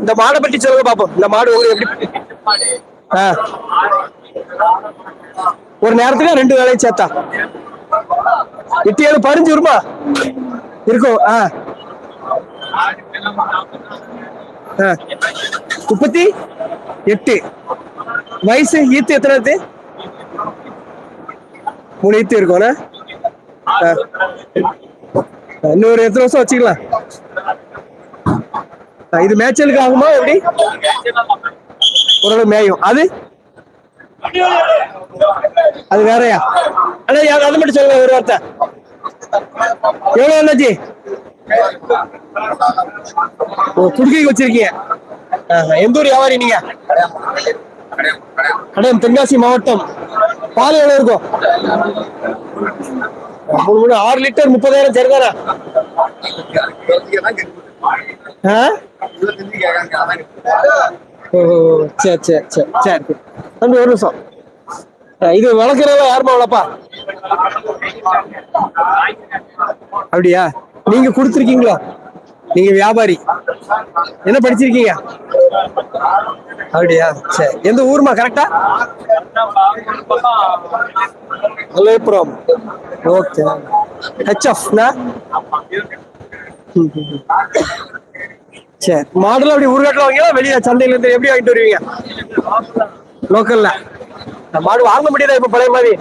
இந்த மாடை பற்றி சொல்லுங்க பாப்போம். இந்த மாடு உங்களுக்கு எப்படி ஒரு நேரத்துக்கு ரெண்டு வேலையும் சேர்த்தா. எட்டு ஏழு பதினஞ்சு வருமா இருக்கும். ஆ. முப்பத்தி எட்டு. வயசு ஈத்து எத்தனை மூணு ஈத்து இருக்கும் இன்னொரு எத்தனை வருஷம் வச்சுக்கலாம்? இது மேய்ச்சலுக்கு ஆகுமா எப்படி? ஓரளவு மேயும். அது? அது வேறயா? அண்ணா யா- அது மட்டும் சொல்லுங்க ஒரு வார்த்தை. எவ்வளவு அண்ணாச்சி ஓ குடுக்கை வச்சிருக்கீங்க. எந்த ஊர் வியாபாரி நீங்க? கடையம் தென்காசி மாவட்டம். பால் எவ்வளவு இருக்கும்? மூணு மூணு ஆறு லிட்டர் முப்பதாயிரம் சரிதானா? ஓ சரி சரி சரி சரி தம்பி ஒரு நிமிஷம். இது வளர்க்குறவங்க யாருமா வளர்ப்பா அப்படியா? நீங்க கொடுத்துருக்கீங்களா? நீங்க வியாபாரி. என்ன படிச்சிருக்கீங்க? அப்படியா? சரி எந்த ஊர்மா கரெக்டா மலைப்புறம் ஓகே. ஹெச்எஃப்னா சரி மாடல் அப்படி ஊர்காட்டில் வாங்கினா வெளியே சந்தையில இருந்து எப்படி வாங்கிட்டு வருவீங்க? லோக்கல்ல மாடு வாங்க முடியாதா இப்ப பழைய மாதிரி?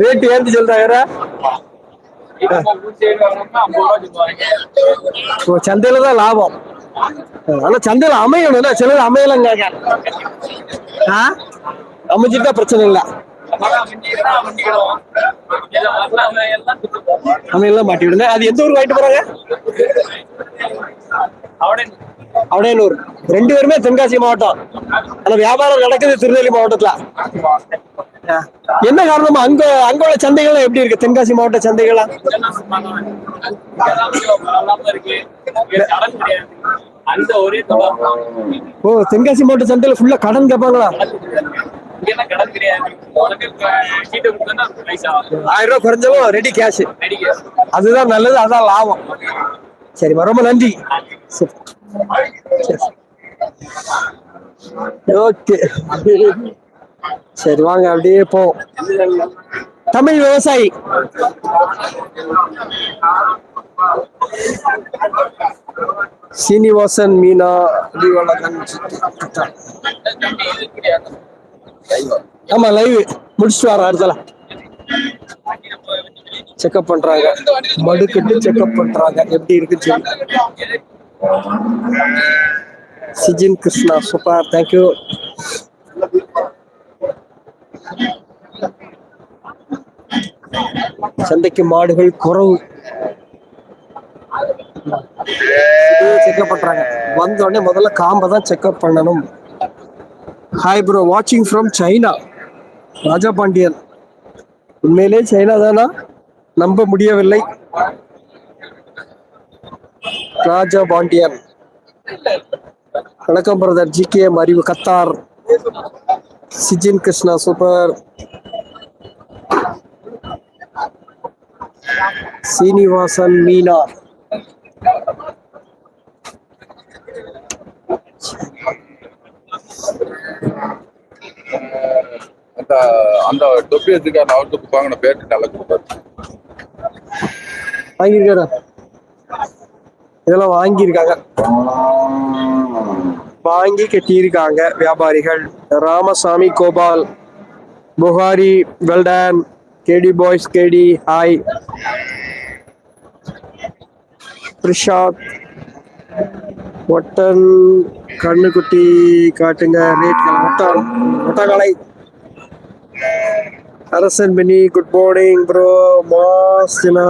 ரேட்டு ஏந்து சொல்றாங்க ஓ, சந்தையில தான் லாபம். ஆனா சந்தையில அமையணும் சிலர் அமையலங்க. ஆ? அமைஞ்சிட்டா பிரச்சனை இல்ல. எல்லாம் மாட்டி விடுங்க. அது எந்த ஊருக்கு வாங்கிட்டு போறாங்க? அவடையனூர். ரெண்டு பேருமே தென்காசி மாவட்டம். ஆனா வியாபாரம் நடக்குது திருநெல்வேலி மாவட்டத்துல. என்ன காரணமா? அங்க அங்க உள்ள சந்தைகள் எப்படி இருக்கு? தென்காசி மாவட்ட சந்தைகளா ஓ தென்காசி மாவட்ட சந்தையில ஃபுல்லா கடன் கேட்பாங்களா இங்க கடன் கிடையாது உனக்கு சீட்டை கொடுத்தா பைசா ஆயிரம் ரூபாய் குறைஞ்சவும் ரெடி கேஷ் அதுதான் நல்லது அதான் லாபம். சரிம்மா ரொம்ப நன்றி. ஓகே. சரி வாங்க அப்படியே போ தமிழ் விவசாயி. சீனிவாசன் மீனா அடிவாளகன் ஆமா லைவ் முடிச்சுட்டு வர அடுத்தல செக்அப் பண்றாங்க. மடுக்கட்டு செக்அப் பண்றாங்க. எப்படி இருக்குன்னு சொல்லி. சிஜின் கிருஷ்ணா சூப்பர் தேங்க்யூ சந்தைக்கு மாடுகள் குறவு. செக்அப் பண்றாங்க. வந்த உடனே முதல்ல காம்பை தான் செக்அப் பண்ணணும். ஹாய் ப்ரோ வாட்சிங் ஃப்ரம் சைனா ராஜா பாண்டியன். உண்மையிலே சைனா தானா? நம்ப முடியவில்லை. ராஜா பாண்டியன். வணக்கம் brother G K Arivu Qatar Sijin Krishna super Seenivasan Meena. அந்த அந்த தொப்பி வச்சிருக்காரு அவருக்கு வாங்கின பேட்டு நல்லா கொடுப்பாரு வாங்கியிருக்காரா. இதெல்லாம் வாங்கியிருக்காங்க. வாங்கி கட்டியிருக்காங்க வியாபாரிகள். Ramasamy Gopal Bukhari well done KD boys KD hi. Prasad Ottan கண்ணுக்குட்டி காட்டுங்க. ரேட் ஒட்டான் ஒட்டகாலை Arasan Benny good morning bro மாஸ்டினா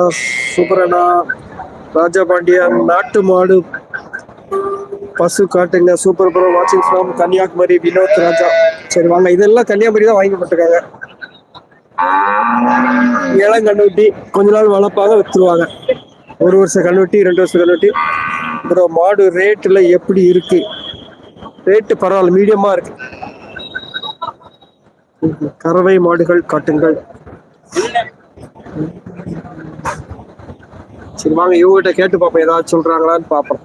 சூப்பரண்ணா ராஜா பாண்டியன் நாட்டு மாடு பசு காட்டுங்க சூப்பர் ப்ரோ வாட்சிங் ஃப்ரம் கன்னியாகுமரி வினோத் ராஜா சரி வாங்க. இதெல்லாம் கன்னியாகுமரி தான் வாங்கி போட்டிருக்காங்க இளம் கண்ணுட்டி கொஞ்ச நாள் வளர்ப்பாங்க விற்றுருவாங்க ஒரு வருஷம் கண்ணுட்டி ரெண்டு வருஷம் கண்ணுட்டி. ப்ரோ மாடு ரேட்டில் எப்படி இருக்குது ரேட்டு பரவாயில்ல மீடியமாக இருக்குது கறவை மாடுகள் காட்டுங்கள். சரி வாங்க இவங்ககிட்ட கேட்டு பார்ப்போம். ஏதாவது சொல்றாங்களான்னு பார்ப்போம்.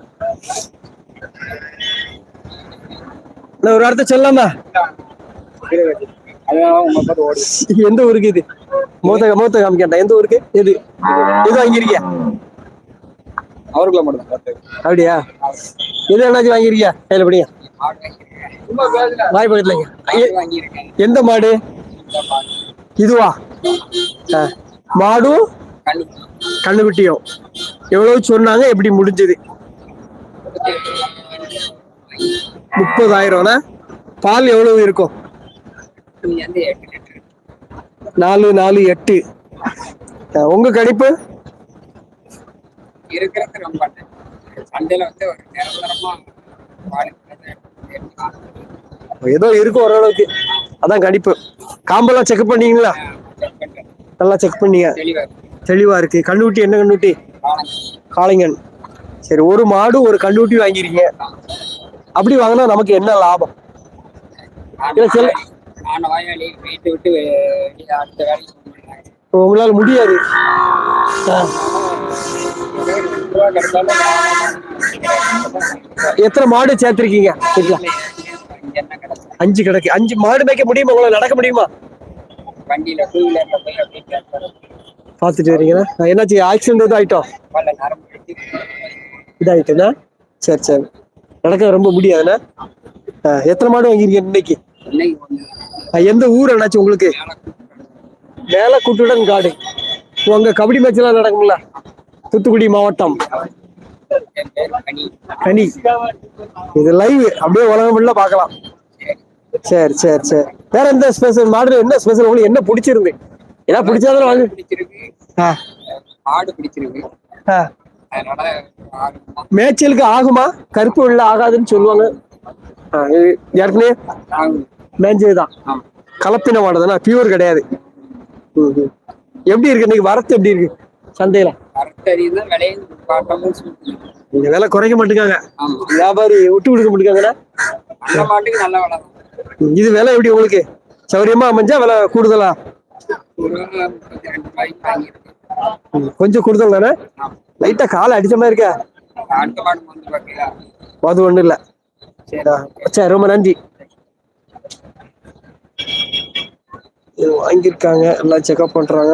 அண்ணா, ஒரு வார்த்தை சொல்லலாமா? எந்த ஊருக்கு இது? மூத்த மூத்த காமிக்கண்டா எந்த ஊருக்கு? எது? எது வாங்கியிருக்கியா? அவருக்குள்ள மட்டும் அப்படியா? எது என்னாச்சும் வாங்கியிருக்கியா? கையில படிங்க வாய் பக்கத்துல எ- எந்த மாடு? இதுவா. மாடும் கண்ணுக்குட்டியும் எவ்வளவு சொன்னாங்க எப்படி முடிஞ்சது? முப்பதாயிரம்னா பால் எவ்வளவு இருக்கும்? நாலு நாலு எட்டு. உங்க கணிப்பு? இருக்கிறது ரொம்ப சண்டையில வந்து ஒரு நிரந்தரமா வாழ்க்கை ஏதோ இருக்கும் ஓரளவுக்கு. அதான் கணிப்பு. காம்பெல்லாம் செக் பண்ணீங்களா? நல்லா செக் பண்ணீங்க. தெளிவா இருக்கு. கண்ணுக்குட்டி என்ன கண்ணுக்குட்டி? காளைங்கன். சரி ஒரு மாடு ஒரு கண்ணுக்குட்டி வாங்கிருக்கீங்க அப்படி வாங்கினா நமக்கு என்ன லாபம்? இல்ல, சில- உங்களால முடியாது. எத்தனை மாடு சேர்த்திருக்கீங்க? வீட்டுல? அஞ்சு கிடக்கு. அஞ்சு மாடு மேய்க்க முடியுமா? உங்களால நடக்க முடியுமா? பார்த்துட்டு வரீங்களா? என்னாச்சு ஆக்சிடென்ட் எதுவும் ஆயிட்டோம் இதாயிட்டுண்ணா சரி சரி. நடக்க ரொம்ப முடியாதுண்ணா? எத்தனை மாடு வாங்கிருக்கீங்க இன்னைக்கு? எந்த ஊர் என்னாச்சு உங்களுக்கு? மேல குட்டுடன் காடு. உங்க கபடி மேட்ச் எல்லாம் நடக்கும்ல? தூத்துக்குடி மாவட்டம். கனி. கனி. இது லைவ் அப்படியே உலகம் ஃபுல்லா பார்க்கலாம். சரி சரி சரி. வேற எந்த ஸ்பெஷல் மாடு என்ன ஸ்பெஷல் உங்களுக்கு என்ன பிடிச்சிருந்து என்ன பிடிச்சாதான் வாங்க. பிடிச்சிருக்கு. ஆ, ஆடு பிடிச்சிருக்கு மேய்ச்சலுக்கு ஆகுமா? கருப்பு வெள்ள ஆகாதுன்னு சொல்லுவாங்க. ஏற்கனவே ஆமா கலப்பின மாடு தானே பியூர் கிடையாது. எப்படி இருக்கு? இன்னைக்கு வரத்து எப்படி இருக்கு? சந்தையில? இந்த விலை குறைக்க மாட்டேங்காங்க ஆமா. வியாபாரி விட்டு கொடுக்க மாட்டேங்காங்கண்ணா இது விலை எப்படி உங்களுக்கு? சௌரியமா அமைஞ்சா விலை கூடுதலா? கொஞ்சம் கூடுதல் தானே? லைட்டா காலை அடிச்ச மாதிரி இருக்கா. அது ஒண்ணும் இல்ல. சரி ரொம்ப நன்றி. வாங்கியிருக்காங்க. எல்லாம் செக்அப் பண்றாங்க.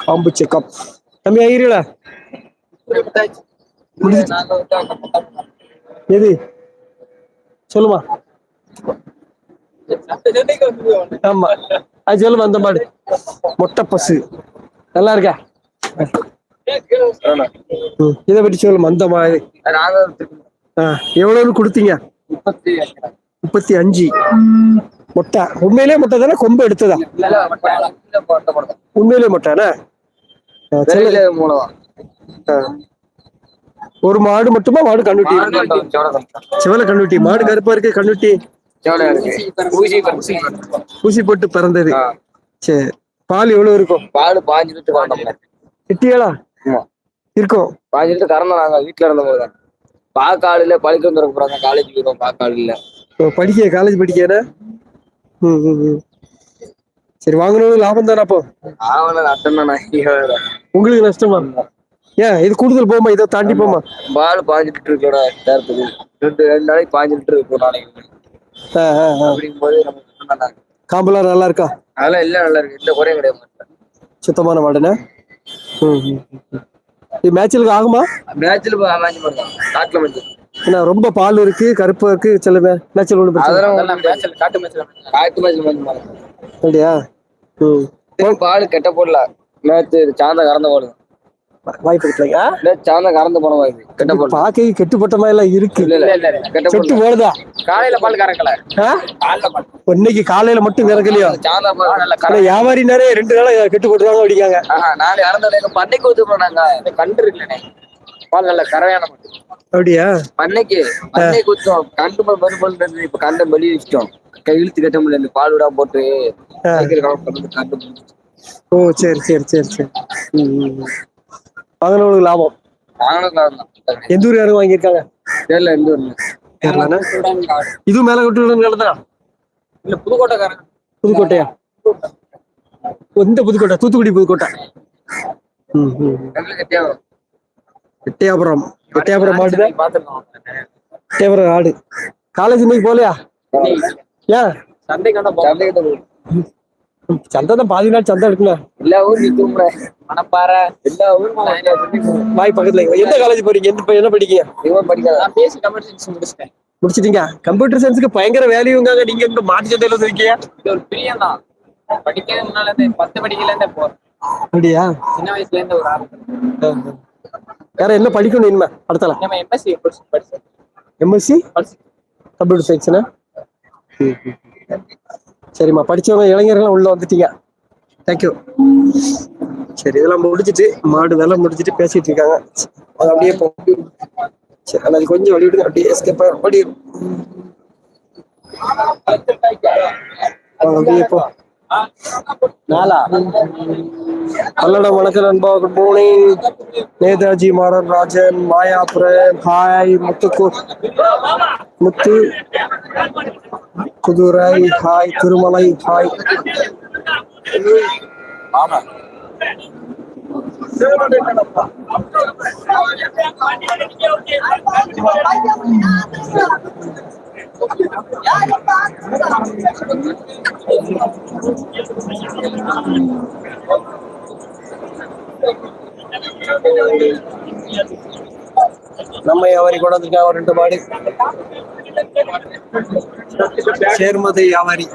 காம்பு செக்அப் தம்பி ஆகிறீங்களா நாங்க வந்து அங்க மொத்தம் எது? சொல்லுமா. ஆமா. அது சொல்லுமா அந்த மாடு மொட்டை பசு. நல்லா இருக்கா? இதை பற்றி சொல்லுமா அந்த ஆ, எவ்வளவுன்னு கொடுத்தீங்க? முப்பத்தி அஞ்சு. மொட்டை. உண்மையிலே மொட்டை தானே? கொம்பு எடுத்ததா? உண்மையிலே. மூலம் ஆ. ஒரு மாடு மட்டுமா? மாடு கண்ணுட்டி. சிவல கண்ணுட்டி. மாடு கருப்பா இருக்கு கண்ணுட்டி. ஊசி போட்டு பிறந்தது. சரி பால் எவ்வளவு இருக்கும்? பால் பாஞ்சு லிட்டர் ஆமா. இருக்கும். பாஞ்சு லிட்டர் கறந்தோம் நாங்க வீட்டுல இருந்த போது பாக்காடுல பழிக்க வந்துருக்க போறாங்க காலேஜ் போயிடும் பாக்காடுல படிக்க காலேஜ் ம். சரி வாங்கினது லாபம் தானே அப்போ? உங்களுக்கு நஷ்டமா? ஏன்? இது கூடுதல் போமா இதை தாண்டி போமா பால் பாஞ்சு லிட்டர் இருக்கோட நேரத்துக்கு ரெண்டு ரெண்டு நாளைக்கு பாஞ்சு லிட்டர் இருக்கும் நாளைக்கு. ஆ, ஆ, ஆ. அப்படிங்கும் போது நமக்கு சுத்தம் நல்லா இருக்கு. காம்பெல்லாம் நல்லா இருக்கா? அதெல்லாம் எல்லாம் நல்லா இருக்கு. எந்த குறையும் கிடையாது. சுத்தமான மாடுண்ணே? ம் ம், ம். இது மேட்சலுக்கு ஆகுமா? மேட்ச்ல மேட்ச் பண்ணுறோம் காட்டுல மேட்ச் ஏன்னா ரொம்ப பால் இருக்கு கருப்பா இருக்கு சில மேட்சல் ஒன்று. அதெல்லாம் மேட்ச்ல காட்டு மேட்ச்ல காட்டு மேட்ச்ல மேட்ச் பண்ணுறோம் அப்படியா? ம். பால் கெட்ட போடல மேட்ச் சாந்த கறந்த போடுது வாய்ப்பு மேட்ச் சாந்த கறந்து போன வாய்ப்பு. கெட்ட போடல பாக்கை கெட்டு போட்ட மாதிரி எல்லாம் இருக்கு. இல்ல இல்ல இல்ல கெட்ட போடுதா காலையில பால் கறக்கல. ஆ? காலைல பால். இன்னைக்கு காலையில மட்டும் கறக்கலையோ? சாந்தா பால் நல்ல வியாபாரி நிறைய ரெண்டு நாளா கெட்டு போட்டுருவாங்க அடிக்காங்க. நாளை இறந்த பண்ணைக்கு ஊத்துறோம் நாங்க கண்டு இருக்குல்லண்ணே பால் நல்ல கரையான மாட்டு அப்படியா? பண்ணைக்கு பண்ணைக்கு ஊத்துவோம். கண்டு பால் மறு பால் இருந்தது. இப்ப கண்டை வெளியே வச்சிட்டோம். கை இழுத்து கட்ட முடியல. பால் விடாம போட்டு பண்ணி கண்டு. ஓ சரி சரி சரி சரி. வாங்கினவங்களுக்கு லாபம். எந்த ஊர் யாரும் வாங்கியிருக்காங்க? தெரியல எந்த ஊர்ல கேரளானா இதுவும் மேல கட்டு தான்? இல்ல புதுக்கோட்டைக்காரன் புதுக்கோட்டையா? எந்த புதுக்கோட்டை தூத்துக்குடி புதுக்கோட்டை. எட்டயபுரம் எட்டயபுரம் மாடு எட்டயபுரம் ஆடு காலேஜ் இன்னைக்கு போகலையா? ஏன்? சந்தைக்கான சந்தைகிட்ட போய் சந்தை தான் பாதி நாள் சந்தை எடுக்கணும் எல்லா ஊரும் நீ தூங்குற. மணப்பாறை எல்லா ஊரும் வாய் பக்கத்துல. எந்த காலேஜ் போறீங்க? எந்த என்ன படிக்கீங்க இவன் படிக்காத. நான் பேசி கம்ப்யூட்டர் சயின்ஸ் முடிச்சிட்டேன். முடிச்சிட்டீங்க. கம்ப்யூட்டர் சயின்ஸுக்கு பயங்கர வேல்யூங்க நீங்க இங்க மாட்டு சந்தையில இருக்கீங்க இது ஒரு பிரியம் தான். படிக்கிறது முன்னால இருந்து பத்து படிக்கல இருந்தே போறேன் அப்படியா? சின்ன வயசுல இருந்து ஒரு ஆர்வம். வேற என்ன படிக்கணும் இனிமே? அடுத்தல நம்ம எம்எஸ்சி படிச்சேன் எம்எஸ்சி கம்ப்யூட்டர் சயின்ஸ்னா சரிம்மா படிச்சவங்க இளைஞர்கள்லாம் உள்ள வந்துட்டீங்க. தேங்க்யூ சரி இதெல்லாம் முடிச்சிட்டு மாடு வேலை முடிச்சிட்டு பேசிட்டு இருக்காங்க. அது அப்படியே சரி ஆனால் கொஞ்சம் வழி விடுங்க அப்படியே எஸ்கேப் அப்படி அப்படியே போ. நாளா? பல்லடம் வணக்கம் நண்பா good morning Netaji Maran Rajan Maya Prem hi முத்துக்கு முத்து. குதுரை ஹாய் திருமலை ஹாய் ஆமா நம்ம வியாபாரி கூட வந்திருக்காங்க ஒரு ரெண்டு மாடு. சேர்மதி வியாபாரி.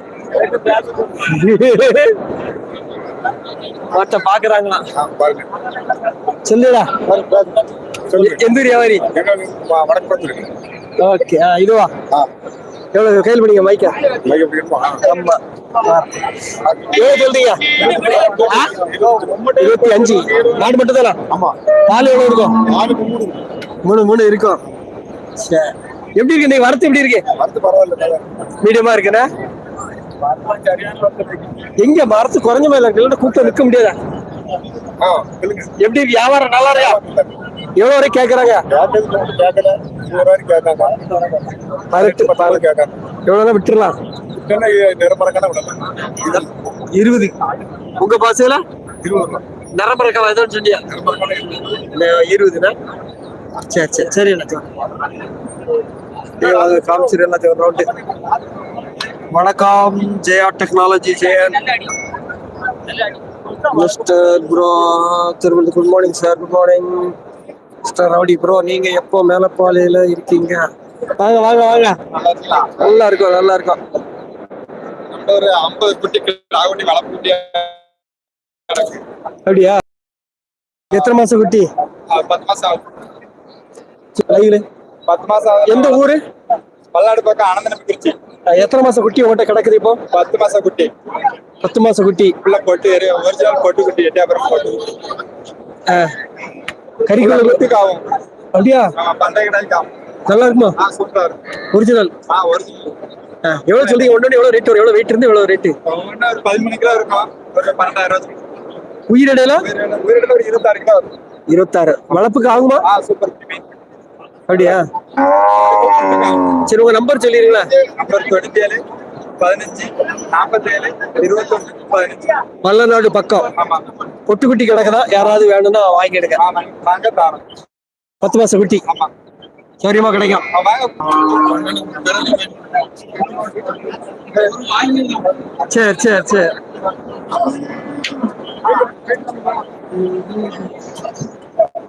மற்ற பாக்குறாங்களா? சொல்லுடா. எந்த வியாபாரி? ஓகே இதுவா? எவ்வளவு கையில் பண்ணிங்க மைக்கா ஆமா எவ்வளவு சொல்றீங்க? இருபத்தி அஞ்சு. மாடு மட்டும் தானா ஆமா. பால் எவ்வளவு இருக்கும்? மூணு. மூணு இருக்கும். சரி எப்படி இருக்கு நீ வரத்து எப்படி இருக்கு? வரத்து பரவாயில்ல தலை. மீடியமா இருக்குண்ணா எங்க மரத்து குறைஞ்ச மேல கூட்டம் நிக்க முடியாதா? எப்படி? வியாபாரம் நல்லா இருக்கா. எவ்வளவு வரை மட்டும் கேட்கல நூறு வரைக்கும் கேட்காங்க பதினெட்டு பால் கேட்காங்க எவ்வளவு? விட்டுறலாம் இல்லைன்னா நிரம்பரக்கான விடலாம் இருபது உங்க பாசையில இருபது. ரூபா நரம்பரக்கா ஏதோ சொன்னியா இருபதுண்ணா சரி. சரி சரி எல்லாத்தையும் காமிச்சிரு எல்லாத்தையும் ரவுண்டு வணக்கம் Jaya technology Jayan. Mister bro திருவள்ளு good morning sir good morning mister rowdy bro நீங்க எப்போ மேலப்பாளையில இருக்கீங்க? வாங்க வாங்க வாங்க. நல்லா இருக்கும் நல்லா இருக்கும். ஒரு ஐம்பது குட்டிக்கு ராகுட்டி வளர்ப்பு அப்படியா? எத்தனை மாசம் குட்டி? பத்து மாசம் ஆகும். பத்து மாசம் ஆகுது. எந்த ஊரு? பல்லாடு பக்கம் ஆனந்தனம் திருச்சி எத்தனை மாசம் குட்டி உங்கள்கிட்ட கிடக்குது இப்போ? பத்து மாசம் குட்டி. பத்து மாசம் குட்டி. உள்ள போட்டு ஒரிஜினல் போட்டு குட்டி எட்டாபுரம் போட்டு கறிக்குழம்பு ஆகும். அப்படியா? நல்லா இருக்குமா? ஒரிஜினல் எவ்வளவு சொல்றீங்க ஒண்ணு எவ்வளவு ரேட் வரும்? எவ்வளவு வெயிட் இருந்து எவ்வளவு ரேட்டு பதிமூணு கிலோ இருக்கும். ஒரு பன்னெண்டாயிரம் உயிரிடையில உயிரிழந்த ஒரு இருபத்தாறு கிலோ இருக்கும் இருபத்தாறு. வளர்ப்புக்கு ஆகுமா? சூப்பர் அப்படியா? சரி உங்க நம்பர் சொல்லிடுங்களா நம்பர் தொண்ணூத்தி ஏழு. பதினஞ்சு நாற்பத்தி ஏழு இருபத்தொன்னு பதினஞ்சு. மல்லநாடு பக்கம். ஆமா. பொட்டு குட்டி கிடக்குதா? யாராவது வேணும்னா வாங்கி எடுங்க. ஆமா. வாங்க தாரம் பத்து மாசம் குட்டி. ஆமா. சௌரியமா கிடைக்கும். ஆ, வாங்க. சரி.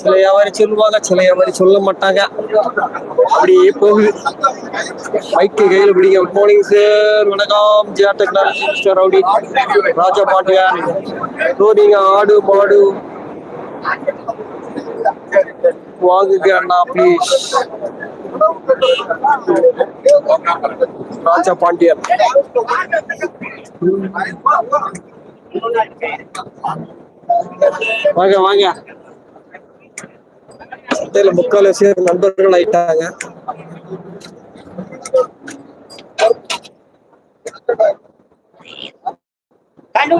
சில வியாபாரி சொல்லுவாங்க சில வியாபாரி சொல்ல மாட்டாங்க. அப்படியே போகுது. பைக்கு கையில் பிடிங்க. குட் மார்னிங் சார் வணக்கம். Jiya technology mister rowdy. Raja Pandiya bro நீங்க ஆடு மாடு. வாங்குங்க அண்ணா ப்ளீஸ் ராஜா பாண்டியன். வாங்க வாங்க சந்தையில முக்கால்வாசி நண்பர்கள் ஆயிட்டாங்க Thank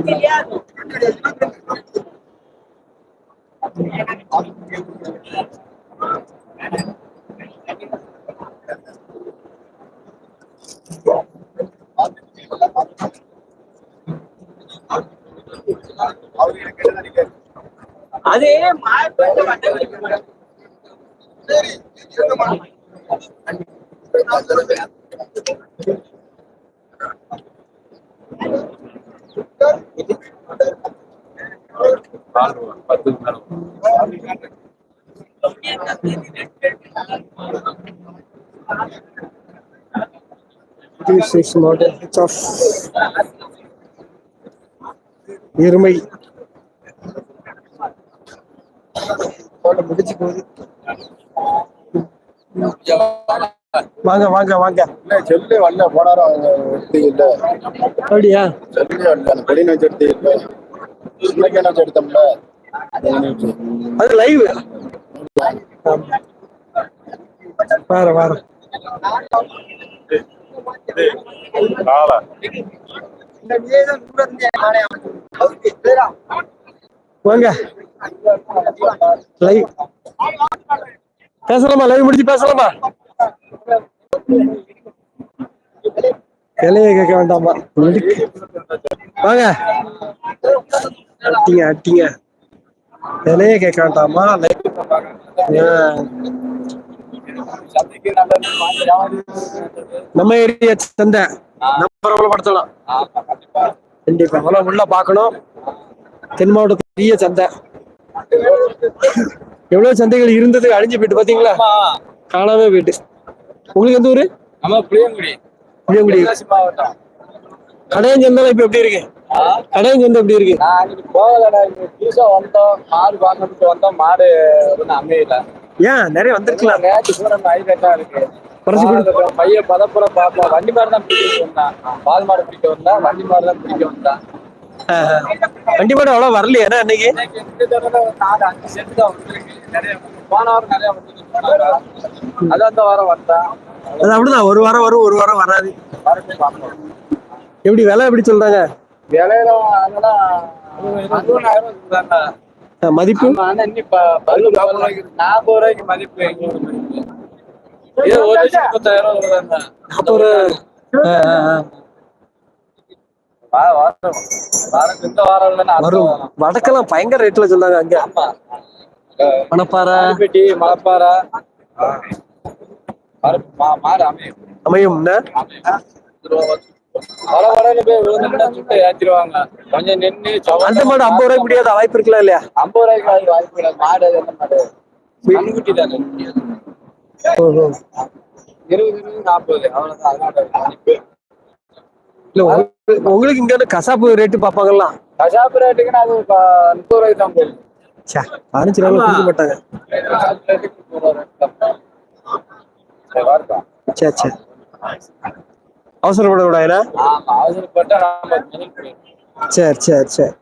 you. అదే మా This is model of Irmai. முடிச்சு போகுது வாங்க வாங்க. வாங்க செல்லு வரல போனாரம் எடுத்து இல்ல. அப்படியா? செல்லு வரல எடுத்து இல்ல. எடுத்தோம்ல. அது லைவ் வார வார வாங்க. லைவ் பேசலாமா? லைவ் முடிச்சு பேசலாமா? இலைய கேட்க வேண்டாமா? வாங்க. அட்டிங்க அட்டிங்க. இலைய கேட்க வேண்டாமா? லைவ் நம்ம ஏரியா சந்தை. நம்ம பிரபலப்படுத்தலாம் கண்டிப்பா. அதெல்லாம் உள்ள பாக்கணும் தென் மாவட்ட பெரிய சந்தை. எவ்வளவு சந்தைகள் இருந்தது அழிஞ்சு போயிட்டு பாத்தீங்களா? காணாம போயிட்டு. உங்களுக்கு எந்த ஊரு? நம்ம புளியங்குடி. புளியங்குடி. மாவட்டம். கடையன் சந்தை இப்ப எப்படி இருக்கு? கடையன் சந்தை எப்படி இருக்கு? போகலடா. புதுசா வந்தோம். மாடு வாங்கிட்டு வந்தோம். மாடு ஒன்றும் அமையல. ஏன்? நிறைய வந்திருக்கலாம். நேற்று கூட ஹைலைட்டா இருக்கு. பையன் பதப்புற பாப்போம் வண்டி மாடு தான் பிடிக்க வந்தான். பால் மாடு பிடிக்க வந்தா வண்டி மாடு தான் பிடிக்க வந்தான். வண்டி மாடு அவ்வளவு வரலையா. என்ன அன்னைக்கு அது அந்த வாரம் வந்தான். அது அப்படிதான். ஒரு வாரம் வரும் ஒரு வாரம் வராது. எப்படி விலை எப்படி சொல்றாங்க? மதிப்பு? நாற்பது ரூபாய்க்கு நாற்பது மதிப்பு முப்பத்தாயிரம் ரூபாய் வாரம். வடக்கெல்லாம் பயங்கர ரேட்ல சொன்னாங்க அங்க. மணப்பாறை. மலப்பாறை அமையும். கொஞ்சம் நின்று அந்த மாடு ஐம்பது ரூபாய்க்கு முடியாத வாய்ப்பு இருக்குல்ல இல்லையா? ஐம்பது ரூபாய்க்கு வாய்ப்பு இல்லை. மாடு மாடு? கண்ணுக்குட்டி தானே. இருபது இருபது நாற்பது. அவ்வளவுதான். இல்ல உங்களுக்கு- இங்க வந்து கசாப்பு ரேட்டு பாப்பாங்கல்ல கசாப்பு ரேட்டுக்கு அது முப்பது ரூபாய்க்கு தான் போகுது. ச்சே, பதினஞ்சு ரூபாய் கொடுக்க மாட்டாங்க. சே சே அவசரப்பட கூடாதுல? சரி சரி சரி